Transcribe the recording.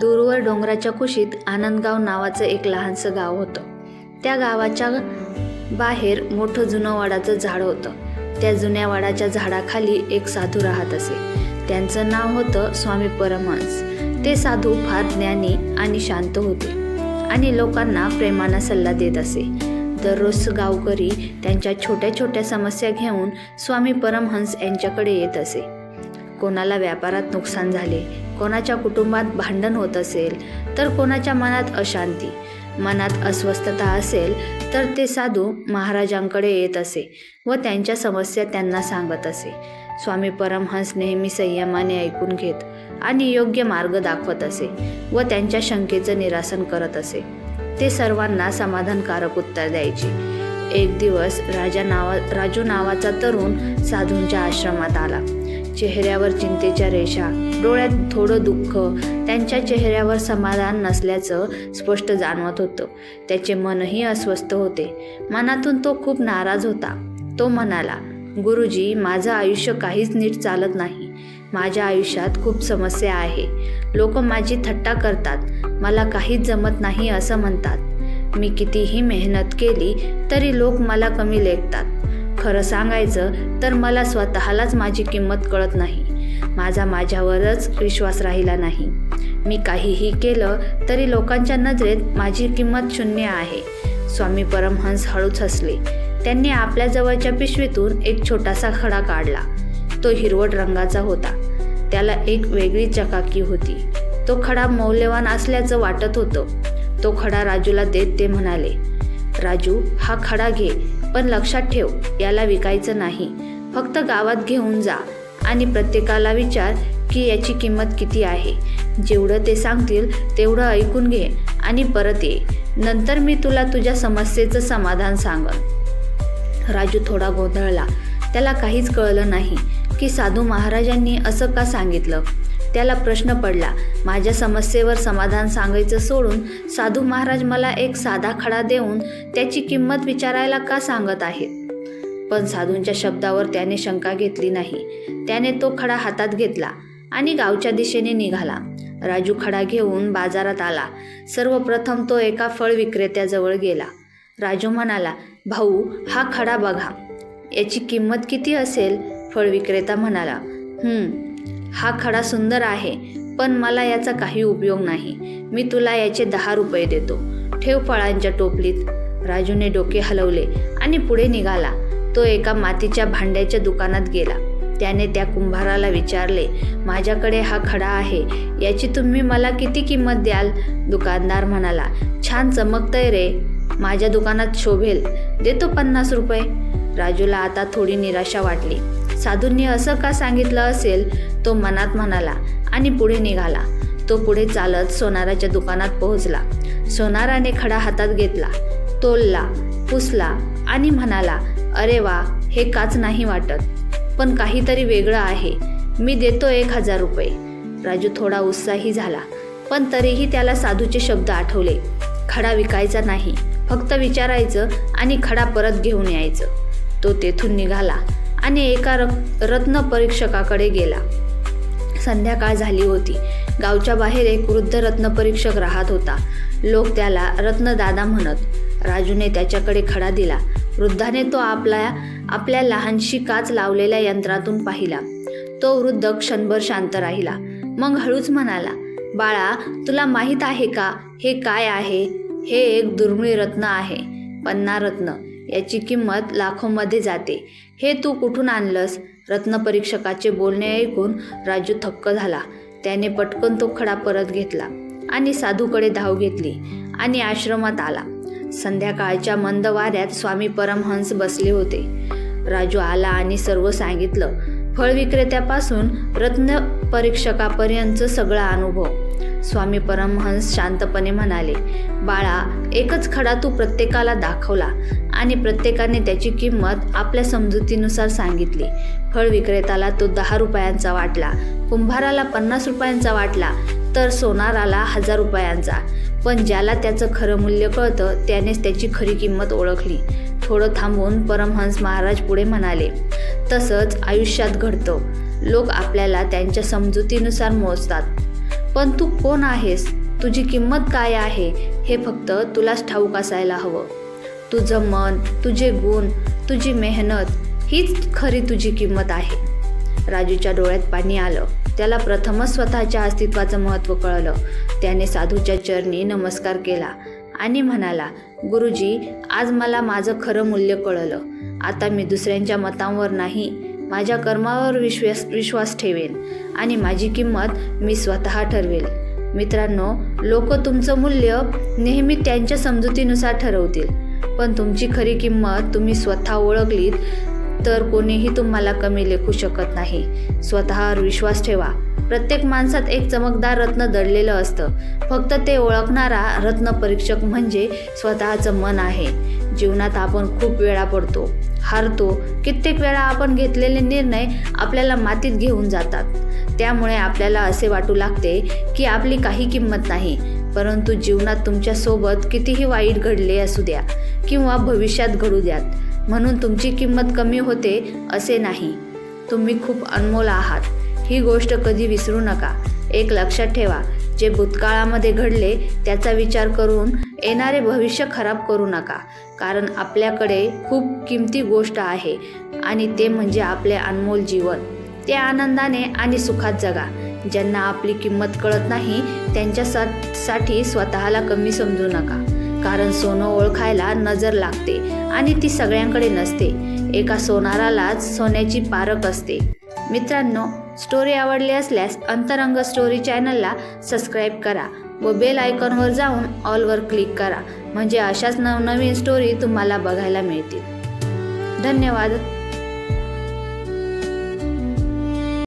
दूरवर डोंगराच्या कुशीत आनंदगाव नावाचं एक लहानसं गाव होतं. त्या गावाच्या बाहेर मोठं जुनं वाडाचं झाड होतं. त्या जुन्या वाडाच्या झाडाखाली एक साधू राहत असे. त्यांचं नाव होतं स्वामी परमहंस. ते साधू फार ज्ञानी आणि शांत होते आणि लोकांना प्रेमानं सल्ला देत असे. दररोज गावकरी त्यांच्या छोट्या छोट्या समस्या घेऊन स्वामी परमहंस यांच्याकडे येत असे. कोणाला व्यापारात नुकसान झाले कोणाच्या कुटुंबात भांडण होत असेल तर कोणाच्या मनात अशांती मनात अस्वस्थता असेल तर ते साधू महाराजांकडे येत असे व त्यांच्या समस्या त्यांना सांगत असे. स्वामी परमहंस नेहमी संयमाने ऐकून घेत आणि योग्य मार्ग दाखवत असे व त्यांच्या शंकेचं निरासन करत असे. ते सर्वांना समाधानकारक उत्तर द्यायचे. एक दिवस राजा नावा राजू नावाचा तरुण साधूंच्या आश्रमात आला. चेहऱ्यावर चिंतेच्या रेषा डोळ्यात थोडं दुःख त्यांच्या चेहऱ्यावर समाधान नसल्याचं स्पष्ट जाणवत होतं. त्याचे मनही अस्वस्थ होते. मनातून तो खूप नाराज होता. तो म्हणाला गुरुजी माझं आयुष्य काहीच नीट चालत नाही. माझ्या आयुष्यात खूप समस्या आहे. लोक माझी थट्टा करतात. मला काहीच जमत नाही असं म्हणतात. मी कितीही मेहनत केली तरी लोक मला कमी लेखतात. खरं सांगायचं तर मला स्वतःलाच माझी किंमत कळत नाही. माझा माझ्यावरच विश्वास राहिला नाही. मी काहीही केलं तरी लोकांच्या नजरेत माझी किंमत शून्य आहे. स्वामी परमहंस हळूच हसले. त्यांनी आपल्या जवळच्या पिशवीतून एक छोटासा खडा काढला. तो हिरवट रंगाचा होता. त्याला एक वेगळी चकाकी होती. तो खडा मौल्यवान असल्याचं वाटत होतं. तो खडा राजूला देत ते म्हणाले राजू हा खडा घे. पण लक्षात ठेव याला विकायचं नाही. फक्त गावात घेऊन जा आणि प्रत्येकाला विचार की याची किंमत किती आहे. जेवढं ते सांगतील तेवढं ऐकून घे आणि परत ये. नंतर मी तुला तुझ्या समस्येचं समाधान सांगन. राजू थोडा गोंधळला. त्याला काहीच कळलं नाही की साधू महाराजांनी असं का सांगितलं? त्याला प्रश्न पडला. माझ्या समस्येवर समाधान सांगायचं सोडून साधू महाराज मला एक साधा खडा देऊन त्याची किंमत विचारायला का सांगत आहेत? पण साधूंच्या शब्दावर त्याने शंका घेतली नाही. त्याने तो खडा हातात घेतला आणि गावच्या दिशेने निघाला. राजू खडा घेऊन बाजारात आला. सर्वप्रथम तो एका फळ विक्रेत्याजवळ गेला. राजू म्हणाला भाऊ हा खडा बघा. याची किंमत किती असेल? फळ विक्रेता म्हणाला हा खडा सुंदर आहे पण मला याचा काही उपयोग नाही. मी तुला याचे दहा रुपये देतो. ठेव फळांच्या टोपलीत. राजूने डोके हलवले आणि पुढे निघाला. तो एका मातीच्या भांड्याच्या दुकानात गेला. त्याने त्या कुंभाराला विचारले माझ्याकडे हा खडा आहे. याची तुम्ही मला किती किंमत द्याल? दुकानदार म्हणाला छान चमकतंय रे. माझ्या दुकानात शोभेल. देतो पन्नास रुपये. राजूला आता थोडी निराशा वाटली. साधूंनी असं का सांगितलं असेल? तो मनात म्हणाला आणि पुढे निघाला. तो पुढे चालत सोनाराच्या दुकानात पोहोचला. सोनाराने खडा हातात घेतला तोलला पुसला आणि म्हणाला अरे वा हे काच नाही वाटत. पण काहीतरी वेगळं आहे. मी देतो एक हजार रुपये. राजू थोडा उत्साही झाला पण तरीही त्याला साधूचे शब्द आठवले. खडा विकायचा नाही. फक्त विचारायचं आणि खडा परत घेऊन यायचं. तो तेथून निघाला आणि एका रत्न परीक्षकाकडे गेला. संध्याकाळ झाली होती. गावच्या बाहेर एक वृद्ध रत्नपरीक्षक राहत होता. लोक त्याला रत्नदादा म्हणत राजूने त्याच्याकडे खडा दिला. वृद्धाने तो आपला आपल्या लहानशी काच लावलेल्या यंत्रातून पाहिला. तो वृद्ध क्षणभर शांत राहिला. मग हळूच म्हणाला बाळा तुला माहीत आहे का? हे काय आहे? हे एक दुर्मिळ रत्न आहे. पन्ना रत्न. याची किंमत लाखोमध्ये जाते. हे तू कुठून आणलंस? रत्नपरीक्षकाचे बोलणे ऐकून राजू थक्क झाला. त्याने पटकन तो खडा परत घेतला आणि साधूकडे धाव घेतली आणि आश्रमात आला. संध्याकाळच्या मंद वाऱ्यात स्वामी परमहंस बसले होते. राजू आला आणि सर्व सांगितलं. फळ विक्रेत्यापासून रत्न परीक्षकापर्यंत सगळा अनुभव. स्वामी परमहंस शांतपणे म्हणाले बाळा एकच खडा तू प्रत्येकाला दाखवला आणि प्रत्येकाने त्याची किंमत आपल्या समजुतीनुसार सांगितली. फळ विक्रेताला तो दहा रुपयांचा वाटला कुंभाराला पन्नास रुपयांचा वाटला तर सोनाराला हजार रुपयांचा. पण ज्याला त्याचं खरं मूल्य कळतं त्यानेच त्याची खरी किंमत ओळखली. थोडं थांबून परमहंस महाराज पुढे म्हणाले तसंच आयुष्यात घडतं. लोक आपल्याला त्यांच्या समजुतीनुसार मोजतात. पण तू कोण आहेस? तुझी किंमत काय आहे? हे फक्त तुलाच ठाऊक असायला हवं. तुझं मन तुझे गुण तुझी मेहनत हीच खरी तुझी किंमत आहे. राजूच्या डोळ्यात पाणी आलं. त्याला प्रथमच स्वतःच्या अस्तित्वाचं महत्त्व कळलं. त्याने साधूच्या चरणी नमस्कार केला आणि म्हणाला गुरुजी आज मला माझं खरं मूल्य कळलं. आता मी दुसऱ्यांच्या मतांवर नाही माझ्या कर्मावर विश्वास विश्वास ठेवेन आणि माझी किंमत मी स्वतः ठरवेल. मित्रांनो लोक तुमचं मूल्य नेहमी त्यांच्या समजुतीनुसार ठरवतील. पण तुमची खरी किंमत तुम्ही स्वतः ओळखलीत तर कोणीही तुम्हाला कमी लेखू शकत नाही. स्वतःवर विश्वास ठेवा. प्रत्येक माणसात एक चमकदार रत्न दडलेलं असतं. फक्त ते ओळखणारा रत्न परीक्षक म्हणजे स्वतःचं मन आहे. जीवनात आपण खूप वेळा पडतो हारतो. कित्येक वेळा आपण घेतलेले निर्णय आपल्याला मातीत घेऊन जातात. त्यामुळे आपल्याला असे वाटू लागते की आपली काही किंमत नाही. परंतु जीवनात तुमच्यासोबत कितीही वाईट घडले असू द्या किंवा भविष्यात घडू द्यात म्हणून तुमची किंमत कमी होते असे नाही. तुम्ही खूप अनमोल आहात. ही गोष्ट कधी विसरू नका. एक लक्षात ठेवा जे भूतकाळामध्ये घडले त्याचा विचार करून येणारे भविष्य खराब करू नका. कारण आपल्याकडे खूप किमती गोष्ट आहे आणि ते म्हणजे आपले अनमोल जीवन. ते आनंदाने आणि सुखात जगा. ज्यांना आपली किंमत कळत नाही त्यांच्यासाठी स्वतःला कमी समजू नका. कारण सोनं ओळखायला नजर लागते आणि ती सगळ्यांकडे नसते. एका सोनारालाच सोन्याची पारख असते. मित्रांनो स्टोरी आवडली असल्यास अंतरंग स्टोरी चॅनलला सबस्क्राईब करा व बेल आयकॉनवर जाऊन ऑलवर क्लिक करा. म्हणजे अशाच नवनवीन स्टोरी तुम्हाला बघायला मिळतील. धन्यवाद.